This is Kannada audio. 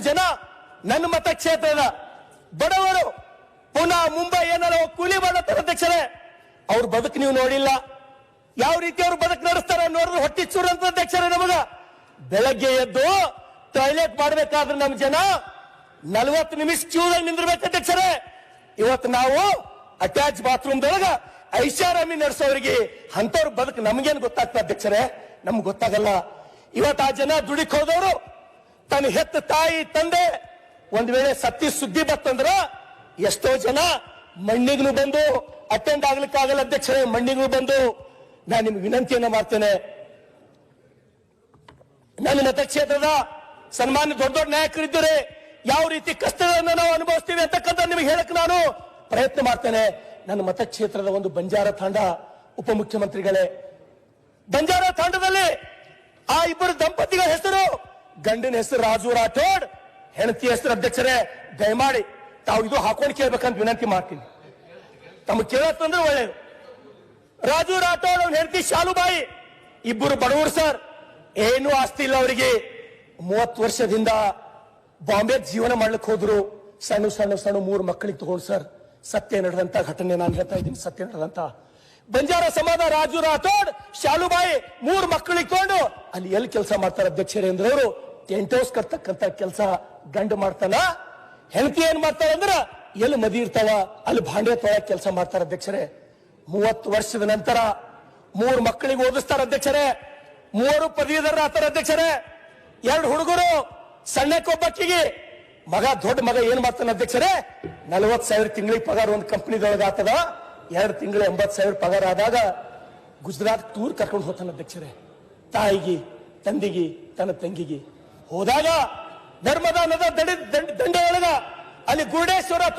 ಜನ ನನ್ನ ಮತಕ್ಷೇತ್ರದ ಬಡವರು ಪುನಃ ಮುಂಬೈ ಏನಾರ ಕೂಲಿ ಮಾಡತ್ತಾರ ಅಧ್ಯಕ್ಷರೇ. ಅವ್ರ ಬದುಕು ನೀವು ನೋಡಿಲ್ಲ. ಯಾವ ರೀತಿ ಅವ್ರು ಬದುಕು ನಡೆಸ್ತಾರೆ ನೋಡಿದ್ರೆ ಹೊಟ್ಟಿ ಚೂರಂತ ಅಧ್ಯಕ್ಷರೇ ನಮಗ. ಬೆಳಗ್ಗೆ ಎದ್ದು ಟಾಯ್ಲೆಟ್ ಮಾಡ್ಬೇಕಾದ್ರೆ ನಮ್ ಜನ ನಲ್ವತ್ತು ನಿಮಿಷ ಚೂರಲ್ಲಿ ನಿಂದಿರ್ಬೇಕು ಅಧ್ಯಕ್ಷರೇ. ಇವತ್ತು ನಾವು ಅಟ್ಯಾಚ್ ಬಾತ್ರೂಮ್ದೊಳಗ ಐಷಾರಾಮಿ ನಡೆಸೋರಿಗೆ ಅಂತವ್ರ ಬದುಕು ನಮ್ಗೇನು ಗೊತ್ತಾಗ್ತದೆ ಅಧ್ಯಕ್ಷರೇ? ನಮ್ಗೆ ಗೊತ್ತಾಗಲ್ಲ. ಇವತ್ತು ಆ ಜನ ದುಡಿಕ್ ಹೋದವರು ತನ್ನ ಹೆತ್ತ ತಾಯಿ ತಂದೆ ಒಂದ್ ವೇಳೆ ಸತ್ತಿ ಸುದ್ದಿ ಬತ್ತಂದ್ರ ಎಷ್ಟೋ ಜನ ಮಣ್ಣಿಗೂ ಬಂದು ಅಟೆಂಡ್ ಆಗ್ಲಿಕ್ಕಾಗಲ್ಲ, ಅಧ್ಯಕ್ಷರೇ ಮಣ್ಣಿಗೂ ಬಂದು ನಾನು ನಿಮ್ಗೆ ವಿನಂತಿಯನ್ನ ಮಾಡ್ತೇನೆ. ನನ್ನ ಮತಕ್ಷೇತ್ರದ ಸನ್ಮಾನ್ಯ ದೊಡ್ಡ ದೊಡ್ಡ ನಾಯಕರಿದ್ದರೆ. ಯಾವ ರೀತಿ ಕಷ್ಟಗಳನ್ನು ನಾವು ಅನುಭವಿಸ್ತೀವಿ ಅಂತಕ್ಕಂಥ ನಿಮಗೆ ಹೇಳಕ್ ನಾನು ಪ್ರಯತ್ನ ಮಾಡ್ತೇನೆ. ನನ್ನ ಮತಕ್ಷೇತ್ರದ ಒಂದು ಬಂಜಾರ ತಾಂಡ ಉಪಮುಖ್ಯಮಂತ್ರಿಗಳೇ. ಬಂಜಾರ ತಾಂಡದಲ್ಲಿ ಆ ಇಬ್ಬರು ದಂಪತಿಗಳ ಹೆಸರು ಗಂಡನ ಹೆಸರು ರಾಜು ರಾಥೋಡ್ ಹೆಂಡತಿ ಹೆಸರು ಅಧ್ಯಕ್ಷರೇ, ದಯಮಾಡಿ ತಾವು ಇದು ಹಾಕೊಂಡು ಕೇಳ್ಬೇಕಂತ ವಿನಂತಿ ಮಾಡ್ತೀನಿ. ತಮಗೆ ಕೇಳತ್ತಂದ್ರೆ ಒಳ್ಳೇದು. ರಾಜು ರಾಥೋಡ್ ಅವ್ನ ಹೆಂಡತಿ ಶಾಲುಬಾಯಿ, ಇಬ್ಬರು ಬಡವರು ಸರ್. ಏನು ಆಸ್ತಿ ಇಲ್ಲ ಅವರಿಗೆ. ಮೂವತ್ತು ವರ್ಷದಿಂದ ಬಾಂಬೆ ಜೀವನ ಮಾಡ್ಲಿಕ್ಕೆ ಹೋದ್ರು. ಸಣ್ಣ ಸಣ್ಣ ಸಣ್ಣ ಮೂರು ಮಕ್ಕಳಿಗೆ ತಗೊಂಡು ಸರ್. ಸತ್ಯ ನಡೆದಂತ ಘಟನೆ ನಾನು ಹೇಳ್ತಾ ಇದ್ದೀನಿ, ಸತ್ಯ ನಡೆದಂತ. ಬಂಜಾರ ಸಮಾಜ ರಾಜು ರಾಥೋಡ್ ಶಾಲುಬಾಯಿ ಮೂರು ಮಕ್ಕಳಿಗೆ ತಗೊಂಡು ಅಲ್ಲಿ ಎಲ್ಲಿ ಕೆಲಸ ಮಾಡ್ತಾರೆ ಅಧ್ಯಕ್ಷರೇಂದ್ರ ಅವರು? ಹೌಸ್ ಕೆಲಸ ಗಂಡು ಮಾಡ್ತಾನ, ಹೆಂಡತಿ ಏನ್ ಮಾಡ್ತಾಳ ಅಂದ್ರ ಎಲ್ಲಿ ಮದಿ ಇರ್ತಾವ, ಅಲ್ಲಿ ಭಾಂಡೆ ತೊಳಕ್ ಕೆಲಸ ಮಾಡ್ತಾರ ಅಧ್ಯಕ್ಷರೇ. ಮೂವತ್ತು ವರ್ಷದ ನಂತರ ಮೂರು ಮಕ್ಕಳಿಗೆ ಓದಿಸ್ತಾರ ಅಧ್ಯಕ್ಷರೇ. ಮೂವರು ಪದವೀಧರ ಆತಾರ ಅಧ್ಯಕ್ಷರೇ. ಎರಡು ಹುಡುಗರು ಸಣ್ಣಕ್ಕೊಬ್ಬಕ್ಕಿಗೆ ಮಗ ದೊಡ್ಡ ಮಗ ಏನ್ ಮಾಡ್ತಾನೆ ಅಧ್ಯಕ್ಷರೇ? ನಲವತ್ ಸಾವಿರ ತಿಂಗಳಿಗೆ ಪಗಾರ ಒಂದು ಕಂಪ್ನಿದೊಳಗೆ ಆತದ ಎರಡು ತಿಂಗಳು ಎಂಬತ್ ಸಾವಿರ ಪಗಾರ ಆದಾಗ ಗುಜರಾತ್ ಟೂರ್ ಕರ್ಕೊಂಡು ಹೋಗ್ತಾನೆ ಅಧ್ಯಕ್ಷರೇ. ತಾಯಿಗೆ, ತಂದಿಗೆ, ತನ್ನ ತಂಗಿಗೆ. ಹೋದಾಗ ನರ್ಮದಾ ನದ ದಂಡೆ ಒಳಗ ಅಲ್ಲಿ ಗುರುಡೇಶ್ವರ